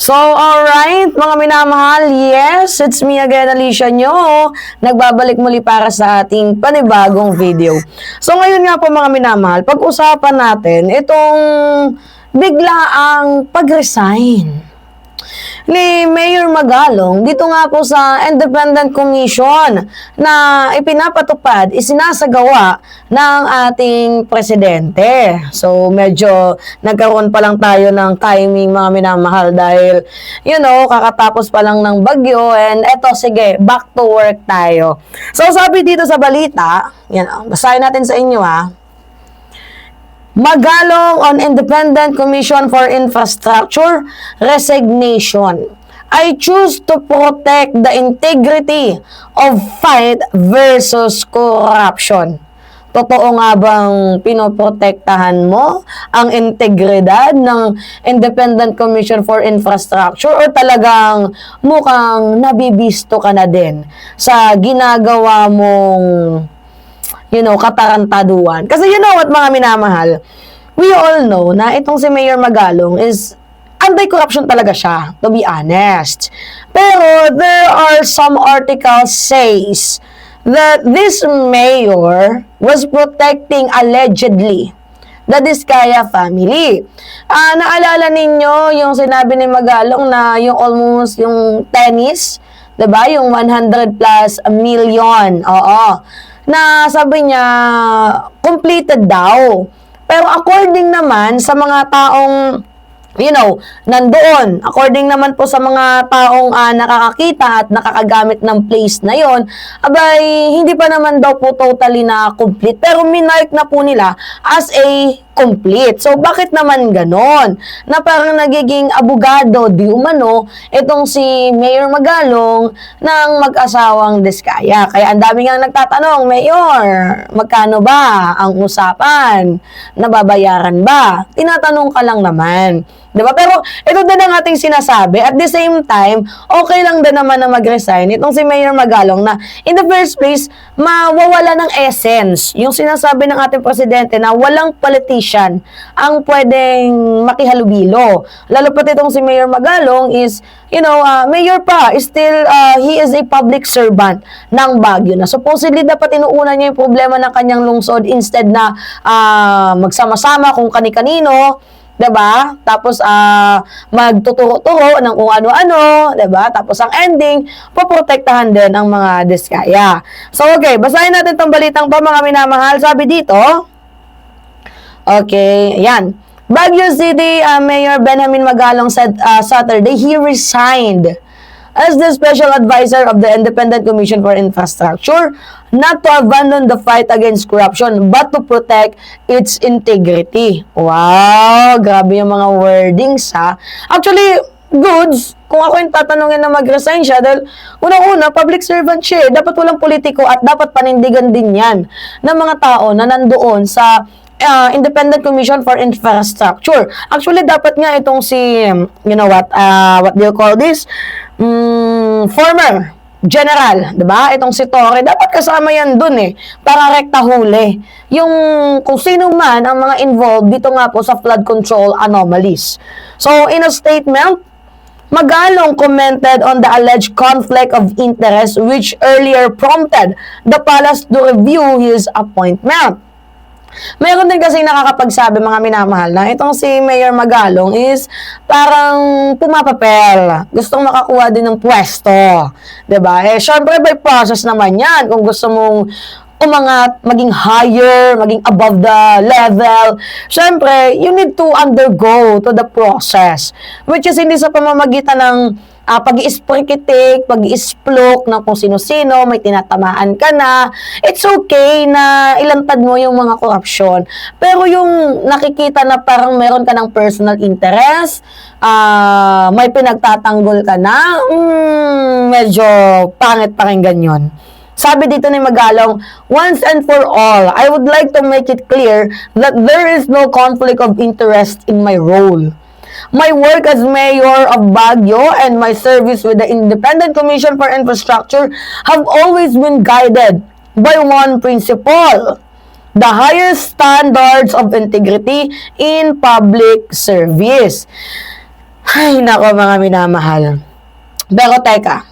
So, alright, mga minamahal, yes, it's me again, Alicia Nyo. Nagbabalik muli para sa ating panibagong video. So, ngayon nga po mga minamahal, pag-usapan natin itong biglaang pag-resign ni Mayor Magalong dito nga po sa Independent Commission na ipinapatupad, isinasagawa ng ating presidente. So medyo nagkaroon pa lang tayo ng timing mga minamahal dahil you know, kakatapos pa lang ng bagyo and eto sige, back to work tayo. So sabi dito sa balita, yan, basahin natin sa inyo ha. Magalong on Independent Commission for Infrastructure resignation. I choose to protect the integrity of fight versus corruption. Totoo nga bang pinoprotektahan mo ang integridad ng Independent Commission for Infrastructure or talagang mukhang nabibisto ka na din sa ginagawa mong you know, katarantaduan. Kasi you know what, mga minamahal, we all know na itong si Mayor Magalong is anti-corruption talaga siya, to be honest. Pero there are some articles says that this mayor was protecting allegedly the Diskaya family. Ah, naalala ninyo yung sinabi ni Magalong na yung almost yung tennis, 'di ba? Yung 100 plus million. Oo. Na sabi niya completed daw. Pero according naman sa mga taong you know, nandoon. According naman po sa mga taong ah, nakakakita at nakakagamit ng place na yon, abay, hindi pa naman daw po totally na complete. Pero minark na po nila as a complete. So, bakit naman ganon? Na parang nagiging abogado, di umano, itong si Mayor Magalong ng mag-asawang Diskaya. Kaya ang dami nga nagtatanong, Mayor, magkano ba ang usapan? Nababayaran ba? Tinatanong ka lang naman. 'Di ba? Pero ito din ang ating sinasabi. At the same time, okay lang din naman na mag-resign itong si Mayor Magalong na in the first place, mawawala ng essence. Yung sinasabi ng ating presidente na walang politician ang pwedeng makihalubilo. Lalo pa itong si Mayor Magalong is, you know, uh, mayor pa, still, uh, he is a public servant ng Baguio na supposedly dapat inuuna niya yung problema ng kanyang lungsod instead na uh, magsama-sama kung kani-kanino, 'di ba? Tapos ah magtuturo-turo ng kung ano-ano, 'di ba? Tapos ang ending, poprotektahan din ang mga diskaya. So okay, basahin natin tong balitang pa mga minamahal. Sabi dito, Okay, ayan. Baguio City uh, Mayor Benjamin Magalong said uh, Saturday he resigned as the special advisor of the Independent Commission for Infrastructure not to abandon the fight against corruption but to protect its integrity. Wow, grabe yung mga wordings ha. Actually, goods, kung ako yung tatanungin na mag-resign siya, dahil unang-una, public servant siya, eh. dapat walang politiko at dapat panindigan din yan ng mga tao na nandoon sa uh, Independent Commission for Infrastructure. Actually, dapat nga itong si, you know what, uh, what do you call this? Mm, former general, 'di ba? Itong si Torre, dapat kasama 'yan dun eh para rekta huli. Yung kung sino man ang mga involved dito nga po sa flood control anomalies. So, in a statement, Magalong commented on the alleged conflict of interest which earlier prompted the palace to review his appointment. Meron din kasi nakakapagsabi mga minamahal na itong si Mayor Magalong is parang pumapapel. Gustong makakuha din ng pwesto. ba? Eh, syempre by process naman yan. Kung gusto mong umangat, maging higher, maging above the level. Syempre, you need to undergo to the process. Which is hindi sa pamamagitan ng uh, pag-iisprikitik, pag-iisplok ng kung sino-sino, may tinatamaan ka na. It's okay na ilantad mo yung mga korupsyon. Pero yung nakikita na parang meron ka ng personal interest, uh, may pinagtatanggol ka na, mm, medyo pangit pakinggan yun. Sabi dito ni Magalong, once and for all, I would like to make it clear that there is no conflict of interest in my role. My work as mayor of Baguio and my service with the Independent Commission for Infrastructure have always been guided by one principle, the highest standards of integrity in public service. Ay, nako mga minamahal. Pero teka,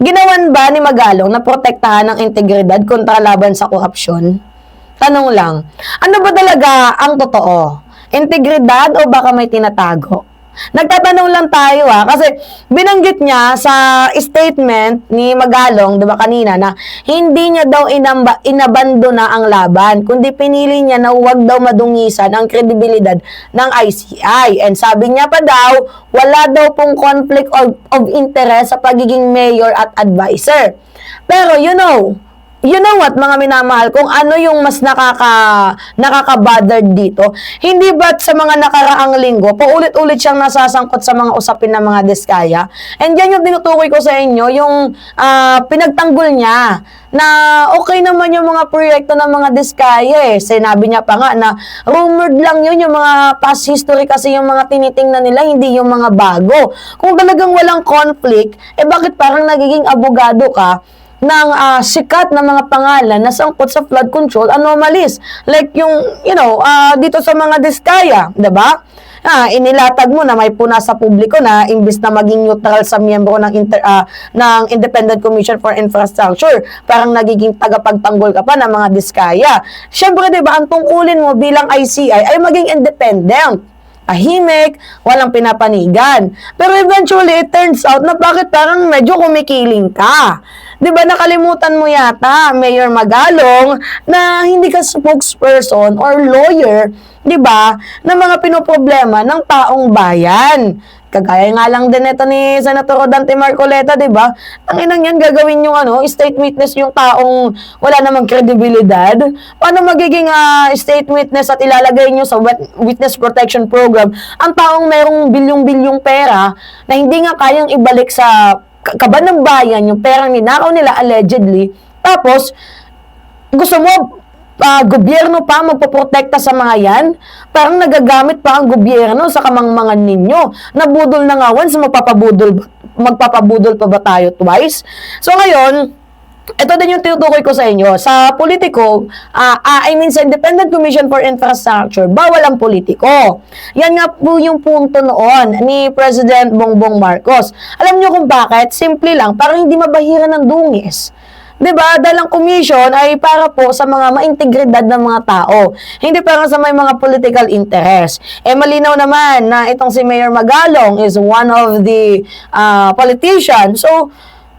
ginawan ba ni Magalong na protektahan ang integridad kontra laban sa korupsyon? Tanong lang, ano ba talaga ang totoo? Integridad o baka may tinatago? Nagtatanong lang tayo ah, kasi binanggit niya sa statement ni Magalong, di ba kanina, na hindi niya daw inamba, inabando na ang laban, kundi pinili niya na huwag daw madungisan ang kredibilidad ng ICI. And sabi niya pa daw, wala daw pong conflict of, of interest sa pagiging mayor at advisor. Pero you know, you know what, mga minamahal, kung ano yung mas nakaka, nakaka-bothered dito, hindi ba't sa mga nakaraang linggo, paulit-ulit siyang nasasangkot sa mga usapin ng mga diskaya? And yan yung tinutukoy ko sa inyo, yung ah, pinagtanggol niya, na okay naman yung mga proyekto ng mga diskaya eh. Sinabi niya pa nga na rumored lang yun, yung mga past history kasi yung mga tinitingnan nila, hindi yung mga bago. Kung talagang walang conflict, eh bakit parang nagiging abogado ka ng ah, sikat na mga pangalan na sangkot sa flood control anomalies. Like yung, you know, ah, dito sa mga diskaya, 'di ba? Ah, inilatag mo na may puna sa publiko na imbis na maging neutral sa miyembro ng inter, ah, ng Independent Commission for Infrastructure, parang nagiging tagapagtanggol ka pa ng mga diskaya. Syempre, 'di ba, ang tungkulin mo bilang ICI ay maging independent tahimik, walang pinapanigan. Pero eventually, it turns out na bakit parang medyo kumikiling ka. ba nakalimutan mo yata, Mayor Magalong, na hindi ka spokesperson or lawyer, ba, ng mga pinoproblema ng taong bayan. Kagaya nga lang din ito ni Senator Rodante Marcoleta, 'di ba? Ang inang yan gagawin yung ano, state witness yung taong wala namang kredibilidad. Paano magiging ah, state witness at ilalagay nyo sa wit- witness protection program ang taong merong bilyong-bilyong pera na hindi nga kayang ibalik sa ka- kaban ng bayan yung perang ninakaw nila allegedly. Tapos, gusto mo ah, gobyerno pa magpoprotekta sa mga yan? Parang nagagamit pa ang gobyerno sa kamangmangan ninyo. Nabudol na nga once, magpapabudol, magpapabudol pa ba tayo twice? So ngayon, ito din yung tinutukoy ko sa inyo. Sa politiko, ah, ah, I mean sa Independent Commission for Infrastructure, bawal ang politiko. Yan nga po yung punto noon ni President Bongbong Marcos. Alam niyo kung bakit? Simple lang, para hindi mabahiran ng dungis. 'Di ba? Dahil ang commission ay para po sa mga maintegridad ng mga tao. Hindi para sa may mga political interest. Eh malinaw naman na itong si Mayor Magalong is one of the ah, politicians. So,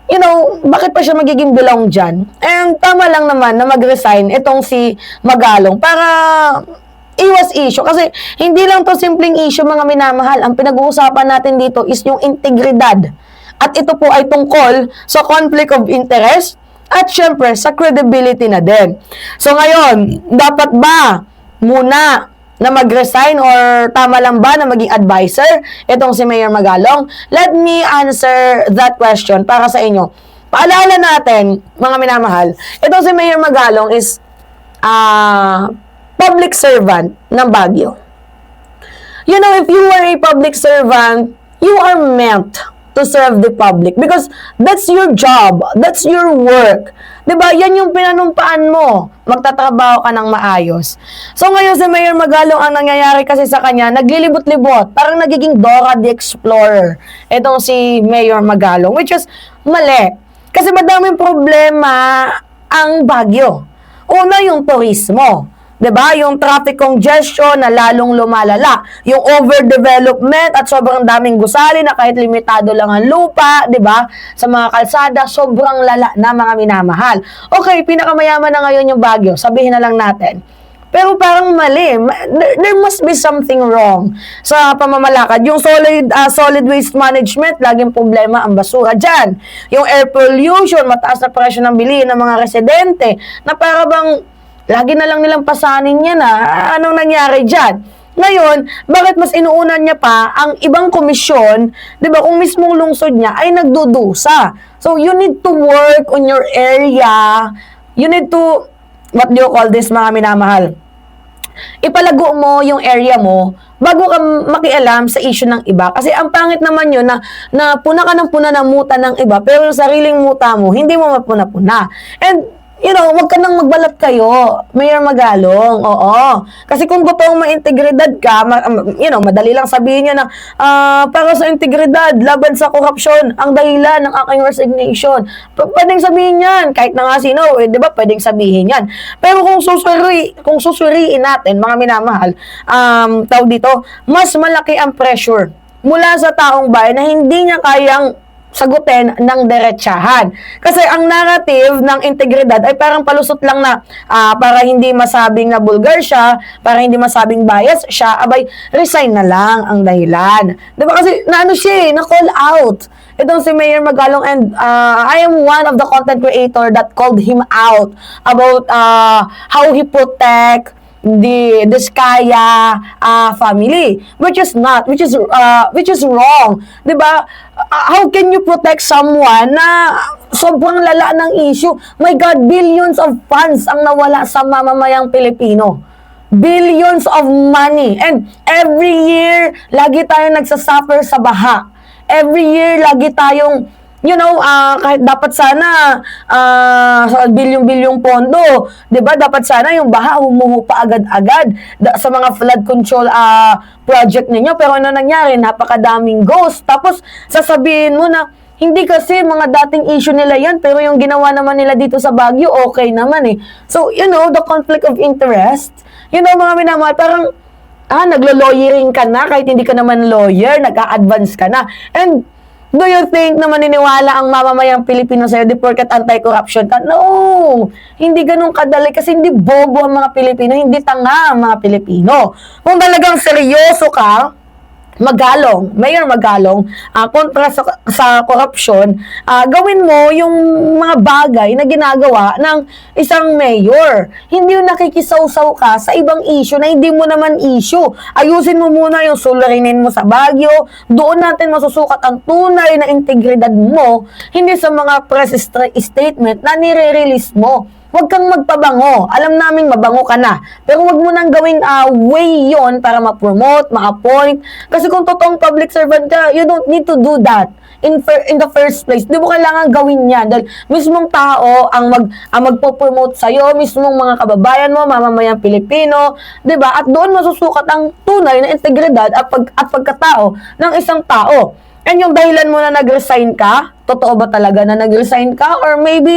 you know, bakit pa siya magiging belong dyan? And tama lang naman na mag-resign itong si Magalong para iwas issue. Kasi hindi lang to simpleng issue mga minamahal. Ang pinag-uusapan natin dito is yung integridad. At ito po ay tungkol sa conflict of interest at syempre sa credibility na din. So ngayon, dapat ba muna na mag-resign or tama lang ba na maging advisor itong si Mayor Magalong? Let me answer that question para sa inyo. Paalala natin, mga minamahal, itong si Mayor Magalong is ah public servant ng Baguio. You know, if you are a public servant, you are meant to serve the public because that's your job, that's your work. 'Di ba? Yan yung pinanumpaan mo. Magtatrabaho ka ng maayos. So ngayon si Mayor Magalong ang nangyayari kasi sa kanya, naglilibot-libot, parang nagiging Dora the Explorer. Itong si Mayor Magalong, which is mali. Kasi madaming problema ang Baguio. Una yung turismo. 'Di ba? Yung traffic congestion na lalong lumalala, yung overdevelopment at sobrang daming gusali na kahit limitado lang ang lupa, 'di ba? Sa mga kalsada, sobrang lala na mga minamahal. Okay, pinakamayaman na ngayon yung Baguio, sabihin na lang natin. Pero parang mali. Ma- There, must be something wrong sa pamamalakad. Yung solid ah, solid waste management, laging problema ang basura dyan. Yung air pollution, mataas na presyo ng bilihin ng mga residente, na para bang lagi na lang nilang pasanin yan ah. Anong nangyari dyan? Ngayon, bakit mas inuunan niya pa ang ibang komisyon, 'di ba? Kung mismong lungsod niya ay nagdudusa. So you need to work on your area. You need to what do you call this mga minamahal? ipalago mo yung area mo bago ka makialam sa issue ng iba. Kasi ang pangit naman yun na, na puna ka ng puna ng muta ng iba, pero sariling muta mo, hindi mo mapuna-puna. And you know, wag ka nang magbalat kayo. Mayor Magalong, oo. Kasi kung totoong may integridad ka, ma- um, you know, madali lang sabihin niya na, ah, para sa integridad, laban sa korupsyon, ang dahilan ng aking resignation. P- pwedeng sabihin yan, kahit na nga sino, eh, di ba, pwedeng sabihin yan. Pero kung susuri, kung susuriin natin, mga minamahal, um, tawag dito, mas malaki ang pressure mula sa taong bayan na hindi niya kayang sagutin ng diretsahan. Kasi ang narrative ng integridad ay parang palusot lang na ah, para hindi masabing na bulgar siya, para hindi masabing bias siya, abay, resign na lang ang dahilan. Di ba kasi, naano siya eh, na-call out. Itong si Mayor Magalong and ah, I am one of the content creator that called him out about ah, how he protect the Diskaya uh, family which is not which is uh, which is wrong 'di ba? Uh, how can you protect someone na sobrang lala ng issue? My god billions of funds ang nawala sa mamamayang Pilipino. Billions of money. And every year lagi tayong nagsasuffer sa baha. Every year lagi tayong you know, ah, kahit dapat sana sa bilyong-bilyong pondo, 'di ba? Dapat sana yung baha humuhupa agad-agad da- sa mga flood control ah, project ninyo. Pero ano nangyari? Napakadaming ghost. Tapos sasabihin mo na hindi kasi mga dating issue nila yan, pero yung ginawa naman nila dito sa Baguio, okay naman eh. So, you know, the conflict of interest, you know, mga minamahal, parang, ah, naglo-lawyering ka na, kahit hindi ka naman lawyer, nag-a-advance ka na. And, Do you think na maniniwala ang mamamayang Pilipino sa'yo di porket anti-corruption ka? No! Hindi ganun kadali kasi hindi bobo ang mga Pilipino, hindi tanga ang mga Pilipino. Kung talagang seryoso ka, Magalong, Mayor Magalong, ah, kontra sa, sa korupsyon, ah, gawin mo yung mga bagay na ginagawa ng isang mayor. Hindi yung nakikisaw-saw ka sa ibang issue na hindi mo naman issue. Ayusin mo muna yung suliranin mo sa Baguio. Doon natin masusukat ang tunay na integridad mo, hindi sa mga press statement na nire-release mo. Huwag kang magpabango. Alam naming mabango ka na. Pero huwag mo nang gawing ah, way yon para ma-promote, ma-appoint. Kasi kung totoong public servant ka, you don't need to do that in fir- in the first place. Di mo kailangan gawin yan. Dahil mismong tao ang, mag, ang magpo-promote sa'yo, mismong mga kababayan mo, mamamayang Pilipino, di ba? At doon masusukat ang tunay na integridad at, pag, at pagkatao ng isang tao. And yung dahilan mo na nag-resign ka, totoo ba talaga na nag-resign ka? Or maybe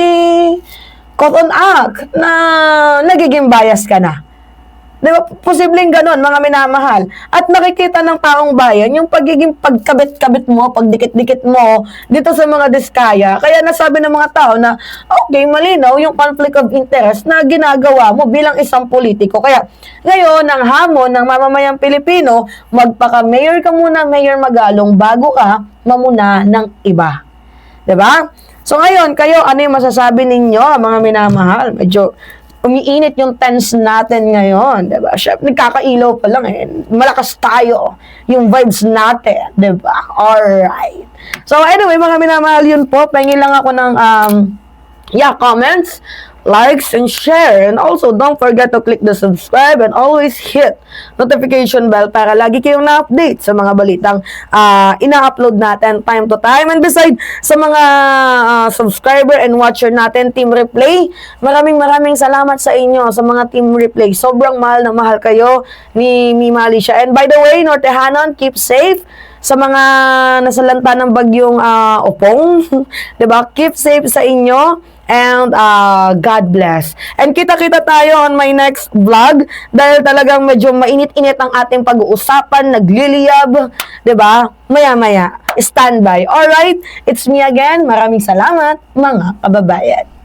caught on act na nagiging bias ka na. Di? Posibleng ganun, mga minamahal. At nakikita ng taong bayan yung pagiging pagkabit-kabit mo, pagdikit-dikit mo dito sa mga diskaya. Kaya nasabi ng mga tao na, okay, malinaw yung conflict of interest na ginagawa mo bilang isang politiko. Kaya ngayon, ang hamon ng mamamayang Pilipino, magpaka-mayor ka muna, Mayor Magalong, bago ka mamuna ng iba. 'Di ba? So ngayon, kayo, ano yung masasabi ninyo, mga minamahal? Medyo umiinit yung tense natin ngayon, 'di ba? Syempre, nagkakailaw pa lang eh. Malakas tayo yung vibes natin, 'di ba? Alright. So anyway, mga minamahal, yun po. Pahingin lang ako ng um, yeah, comments, likes, and share. And also, don't forget to click the subscribe and always hit notification bell para lagi kayong na-update sa mga balitang ah, ina-upload natin time to time. And beside, sa mga ah, subscriber and watcher natin, Team Replay, maraming maraming salamat sa inyo sa mga Team Replay. Sobrang mahal na mahal kayo ni Mima Alicia. And by the way, Nortehanon, keep safe sa mga nasalanta ng bagyong ah, Opong, ba? Keep safe sa inyo and ah, God bless. And kita-kita tayo on my next vlog dahil talagang medyo mainit-init ang ating pag-uusapan, nagliliyab, 'di ba? Maya-maya, standby. All right, it's me again. Maraming salamat, mga kababayan.